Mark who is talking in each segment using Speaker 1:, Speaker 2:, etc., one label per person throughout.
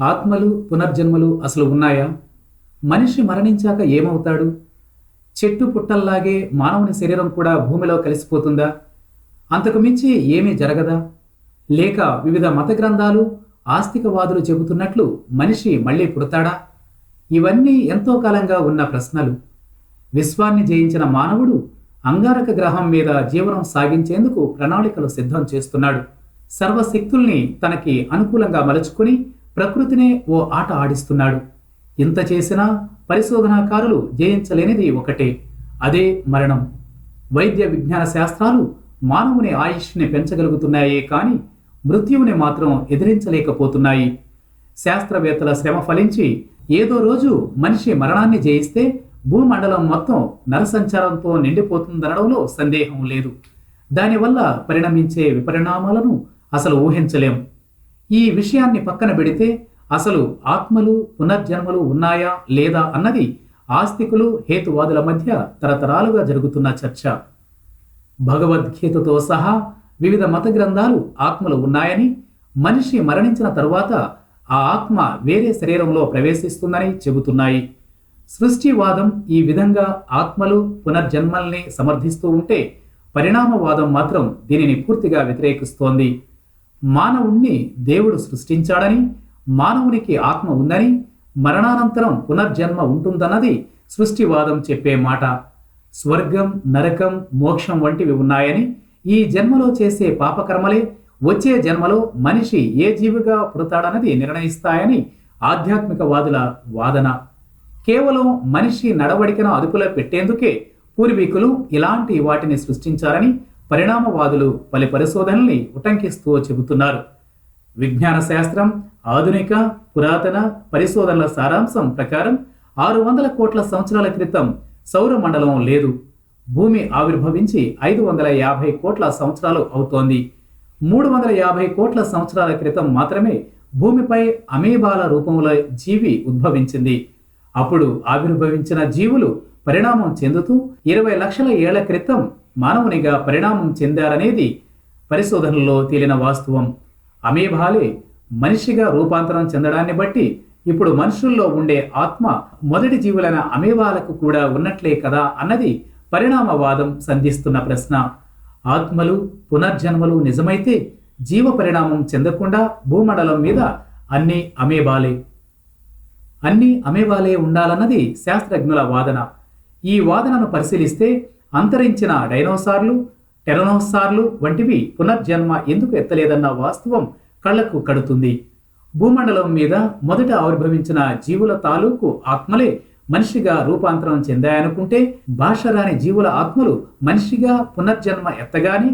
Speaker 1: ఆత్మలు పునర్జన్మలు అసలు ఉన్నాయా? మనిషి మరణించాక ఏమవుతాడు? చెట్టు పుట్టల్లాగే మానవుని శరీరం కూడా భూమిలో కలిసిపోతుందా? అంతకు మించి ఏమీ జరగదా? లేక వివిధ మత గ్రంథాలు ఆస్తికవాదులు చెబుతున్నట్లు మనిషి మళ్ళీ పుడతాడా? ఇవన్నీ ఎంతో కాలంగా ఉన్న ప్రశ్నలు. విశ్వాన్ని జయించిన మానవుడు అంగారక గ్రహం మీద జీవనం సాగించేందుకు ప్రణాళికలు సిద్ధం చేస్తున్నాడు. సర్వశక్తుల్ని తనకి అనుకూలంగా మలుచుకుని ప్రకృతినే ఓ ఆట ఆడిస్తున్నాడు. ఇంత చేసినా పరిశోధనాకారులు జయించలేనిది ఒకటే. అదే మరణం. వైద్య విజ్ఞాన శాస్త్రాలు మానవుని ఆయుష్ని పెంచగలుగుతున్నాయే కానీ మృత్యువుని మాత్రం ఎదిరించలేకపోతున్నాయి. శాస్త్రవేత్తల శ్రమ ఫలించి ఏదో రోజు మనిషి మరణాన్ని జయిస్తే భూమండలం మొత్తం నరసంచారంతో నిండిపోతుందనడంలో సందేహం లేదు. దానివల్ల పరిణమించే విపరిణామాలను అసలు ఊహించలేం. ఈ విషయాన్ని పక్కన పెడితే అసలు ఆత్మలు పునర్జన్మలు ఉన్నాయా లేదా అన్నది ఆస్తికులు హేతువాదుల మధ్య తరతరాలుగా జరుగుతున్న చర్చ. భగవద్గీతతో సహా వివిధ మత గ్రంథాలు ఆత్మలు ఉన్నాయని మనిషి మరణించిన తరువాత ఆ ఆత్మ వేరే శరీరంలో ప్రవేశిస్తుందని చెబుతున్నాయి. సృష్టివాదం ఈ విధంగా ఆత్మలు పునర్జన్మల్ని సమర్థిస్తూ ఉంటే పరిణామవాదం మాత్రం దీనిని పూర్తిగా వ్యతిరేకిస్తోంది. మానవుణ్ణి దేవుడు సృష్టించాడని మానవునికి ఆత్మ ఉందని మరణానంతరం పునర్జన్మ ఉంటుందన్నది సృష్టివాదం చెప్పే మాట. స్వర్గం నరకం మోక్షం వంటివి ఉన్నాయని ఈ జన్మలో చేసే పాపకర్మలే వచ్చే జన్మలో మనిషి ఏ జీవిగా పుడతాడన్నది నిర్ణయిస్తాయని ఆధ్యాత్మికవాదుల వాదన. కేవలం మనిషి నడవడికను అదుపులో పెట్టేందుకే పూర్వీకులు ఇలాంటి వాటిని సృష్టించారని పరిణామవాదులు పలు పరిశోధనల్ని ఉటంకిస్తూ చెబుతున్నారు. విజ్ఞాన శాస్త్రం ఆధునిక పురాతన పరిశోధనల సారాంశం ప్రకారం ఆరు వందల కోట్ల సంవత్సరాల క్రితం సౌర మండలం లేదు. భూమి ఆవిర్భవించి ఐదు వందల యాభై కోట్ల సంవత్సరాలు అవుతోంది. మూడు వందల యాభై కోట్ల సంవత్సరాల క్రితం మాత్రమే భూమిపై అమీబాల రూపంలో జీవి ఉద్భవించింది. అప్పుడు ఆవిర్భవించిన జీవులు పరిణామం చెందుతూ ఇరవై లక్షల ఏళ్ళ క్రితం మానవునిగా పరిణామం చెందారనేది పరిశోధనలో తేలిన వాస్తవం. అమీభాలే మనిషిగా రూపాంతరం చెందడాన్ని బట్టి ఇప్పుడు మనుషుల్లో ఉండే ఆత్మ మొదటి జీవులైన అమీవాలకు కూడా ఉన్నట్లే కదా అన్నది పరిణామవాదం సంధిస్తున్న ప్రశ్న. ఆత్మలు పునర్జన్మలు నిజమైతే జీవ పరిణామం చెందకుండా భూమండలం మీద అన్ని అమేబాలే అన్ని అమేబాలే ఉండాలన్నది శాస్త్రజ్ఞుల వాదన. ఈ వాదనను పరిశీలిస్తే అంతరించిన డైనోసార్లు టెరనోసార్లు వంటివి పునర్జన్మ ఎందుకు ఎత్తలేదన్న వాస్తవం కళ్ళకు కడుతుంది. భూమండలం మీద మొదట ఆవిర్భవించిన జీవుల తాలూకు ఆత్మలే మనిషిగా రూపాంతరం చెందాయనుకుంటే భాష రాని జీవుల ఆత్మలు మనిషిగా పునర్జన్మ ఎత్తగానే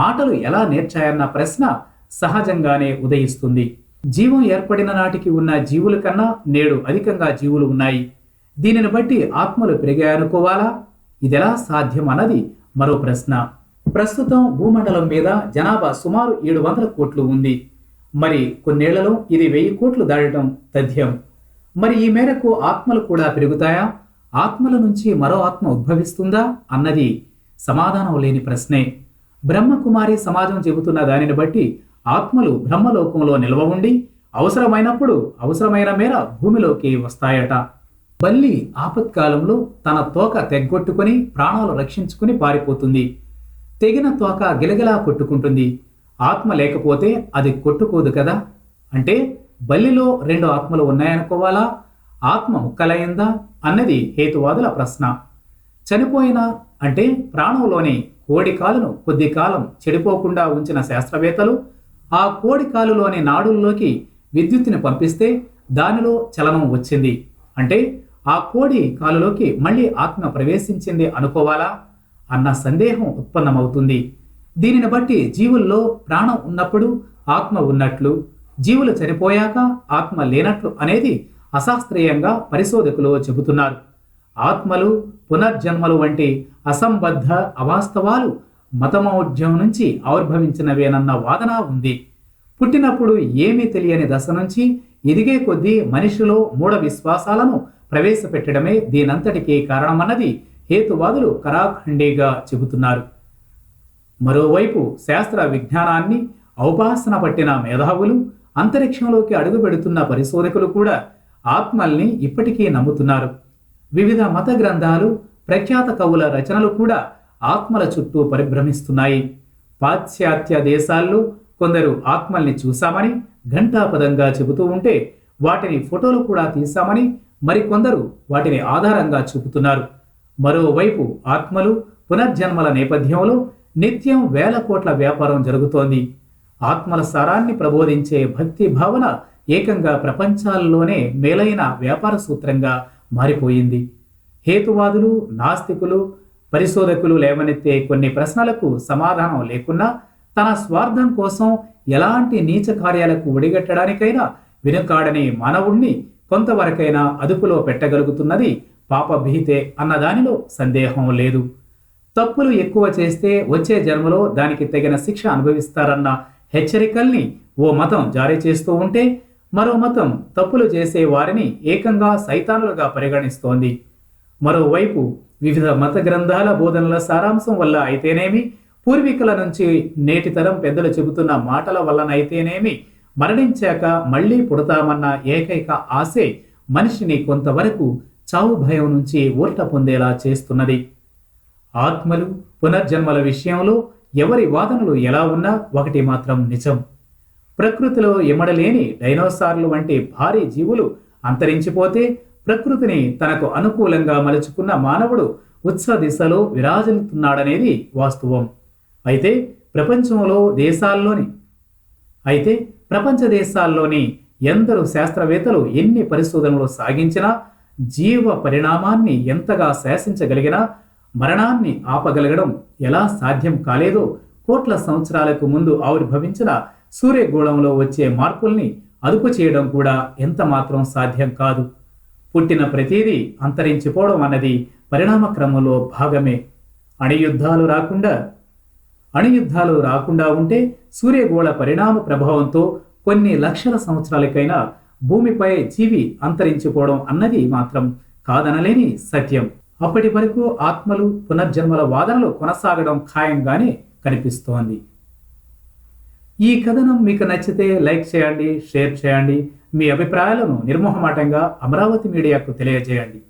Speaker 1: మాటలు ఎలా నేర్చాయన్న ప్రశ్న సహజంగానే ఉదయిస్తుంది. జీవం ఏర్పడిన నాటికి ఉన్న జీవుల కన్నా నేడు అధికంగా జీవులు ఉన్నాయి. దీనిని బట్టి ఆత్మలు పెరిగాయనుకోవాలా ఇదెలా సాధ్యం అన్నది మరో ప్రశ్న. ప్రస్తుతం భూమండలం మీద జనాభా సుమారు ఏడు వందల కోట్లు ఉంది. మరి కొన్నేళ్ళలో ఇది వెయ్యి కోట్లు దాటడం తథ్యం. మరి ఈ మేరకు ఆత్మలు కూడా పెరుగుతాయా? ఆత్మల నుంచి మరో ఆత్మ ఉద్భవిస్తుందా? అన్నది సమాధానం లేని ప్రశ్నే. బ్రహ్మకుమారి సమాజం చెబుతున్న దానిని బట్టి ఆత్మలు బ్రహ్మలోకంలో నిల్వ ఉండి అవసరమైనప్పుడు అవసరమైన మేర భూమిలోకి వస్తాయట. బల్లి ఆపత్కాలంలో తన తోక తెగ్గొట్టుకుని ప్రాణాలు రక్షించుకుని పారిపోతుంది. తెగిన తోక గిలగిలా కొట్టుకుంటుంది. ఆత్మ లేకపోతే అది కొట్టుకోదు కదా? అంటే బల్లిలో రెండు ఆత్మలు ఉన్నాయనుకోవాలా? ఆత్మ ముక్కలైందా? అన్నది హేతువాదుల ప్రశ్న. చనిపోయిన అంటే ప్రాణంలోని కోడి కాలును కొద్ది కాలం చెడిపోకుండా ఉంచిన శాస్త్రవేత్తలు ఆ కోడి కాలులోని నాడుల్లోకి విద్యుత్తుని పంపిస్తే దానిలో చలనం వచ్చింది. అంటే ఆ కోడి కాలులోకి మళ్ళీ ఆత్మ ప్రవేశించింది అనుకోవాలా? అన్న సందేహం ఉత్పన్నమవుతుంది. దీనిని బట్టి జీవుల్లో ప్రాణం ఉన్నప్పుడు ఆత్మ ఉన్నట్లు జీవులు చనిపోయాక ఆత్మ లేనట్లు అనేది అశాస్త్రీయంగా పరిశోధకులు చెబుతున్నారు. ఆత్మలు పునర్జన్మలు వంటి అసంబద్ధ అవాస్తవాలు మతమౌఢ్యం నుంచి ఆవిర్భవించినవేనన్న వాదన ఉంది. పుట్టినప్పుడు ఏమీ తెలియని దశ నుంచి ఎదిగే కొద్దీ మనిషిలో మూఢ విశ్వాసాలను ప్రవేశపెట్టడమే దీనంతటికీ కారణమన్నది హేతువాదులు కరాఖండీగా చెబుతున్నారు. మరోవైపు శాస్త్ర విజ్ఞానాన్ని ఔపాసన పట్టిన మేధావులు అంతరిక్షంలోకి అడుగుపెడుతున్న పరిశోధకులు కూడా ఆత్మల్ని ఇప్పటికీ నమ్ముతున్నారు. వివిధ మత గ్రంథాలు ప్రఖ్యాత కవుల రచనలు కూడా ఆత్మల చుట్టూ పరిభ్రమిస్తున్నాయి. పాశ్చాత్య దేశాల్లో కొందరు ఆత్మల్ని చూశామని ఘంటాపదంగా చెబుతూ ఉంటే వాటిని ఫోటోలు కూడా తీశామని మరికొందరు వాటిని ఆధారంగా చూపుతున్నారు. మరోవైపు ఆత్మలు పునర్జన్మల నేపథ్యంలో నిత్యం వేల కోట్ల వ్యాపారం జరుగుతోంది. ఆత్మల సారాన్ని ప్రబోధించే భక్తి భావన ఏకంగా ప్రపంచాల్లోనే మేలైన వ్యాపార సూత్రంగా మారిపోయింది. హేతువాదులు నాస్తికులు పరిశోధకులు లేవనెత్తే కొన్ని ప్రశ్నలకు సమాధానం లేకున్నా తన స్వార్థం కోసం ఎలాంటి నీచ కార్యాలకు ఒడిగట్టడానికైనా వెనుకాడని మానవుణ్ణి కొంతవరకైనా అదుపులో పెట్టగలుగుతున్నది పాపభీతే అన్నదానిలో సందేహం లేదు. తప్పులు ఎక్కువ చేస్తే వచ్చే జన్మలో దానికి తగిన శిక్ష అనుభవిస్తారన్న హెచ్చరికల్ని ఓ మతం జారీ చేస్తూ ఉంటే మరో మతం తప్పులు చేసే వారిని ఏకంగా సైతానులుగా పరిగణిస్తోంది. మరోవైపు వివిధ మత గ్రంథాల బోధనల సారాంశం వల్ల అయితేనేమి పూర్వీకుల నుంచి నేటి తరం పెద్దలు చెబుతున్న మాటల వల్లనైతేనేమి మరణించాక మళ్ళీ పుడతామన్న ఏకైక ఆశే మనిషిని కొంతవరకు చావు భయం నుంచి ఊరట పొందేలా చేస్తున్నది. ఆత్మలు పునర్జన్మల విషయంలో ఎవరి వాదనలు ఎలా ఉన్నా ఒకటి మాత్రం నిజం. ప్రకృతిలో ఎమడలేని డైనోసార్లు వంటి భారీ జీవులు అంతరించిపోతే ప్రకృతిని తనకు అనుకూలంగా మలుచుకున్న మానవుడు ఉత్స దిశలో విరాజిల్లుతున్నాడనేది వాస్తవం. అయితే ప్రపంచంలో దేశాల్లోని అయితే ప్రపంచ దేశాల్లోని ఎందరు శాస్త్రవేత్తలు ఎన్ని పరిశోధనలు సాగించినా జీవ పరిణామాన్ని ఎంతగా శాసించగలిగినా మరణాన్ని ఆపగలగడం ఎలా సాధ్యం కాలేదో కోట్ల సంవత్సరాలకు ముందు ఆవిర్భవించిన సూర్యగోళంలో వచ్చే మార్పుల్ని అదుపు చేయడం కూడా ఎంత మాత్రం సాధ్యం కాదు. పుట్టిన ప్రతిదీ అంతరించిపోవడం అన్నది పరిణామ క్రమంలో భాగమే. అణియుద్ధాలు రాకుండా అణుయుద్ధాలు రాకుండా ఉంటే సూర్యగోళ పరిణామ ప్రభావంతో కొన్ని లక్షల సంవత్సరాలకైనా భూమిపై జీవి అంతరించిపోవడం అన్నది మాత్రం కాదనలేని సత్యం. అప్పటి వరకు ఆత్మలు పునర్జన్మల వాదనలు కొనసాగడం ఖాయంగానే కనిపిస్తోంది. ఈ కథనం మీకు నచ్చితే లైక్ చేయండి షేర్ చేయండి. మీ అభిప్రాయాలను నిర్మోహమాటంగా అమరావతి మీడియాకు తెలియజేయండి.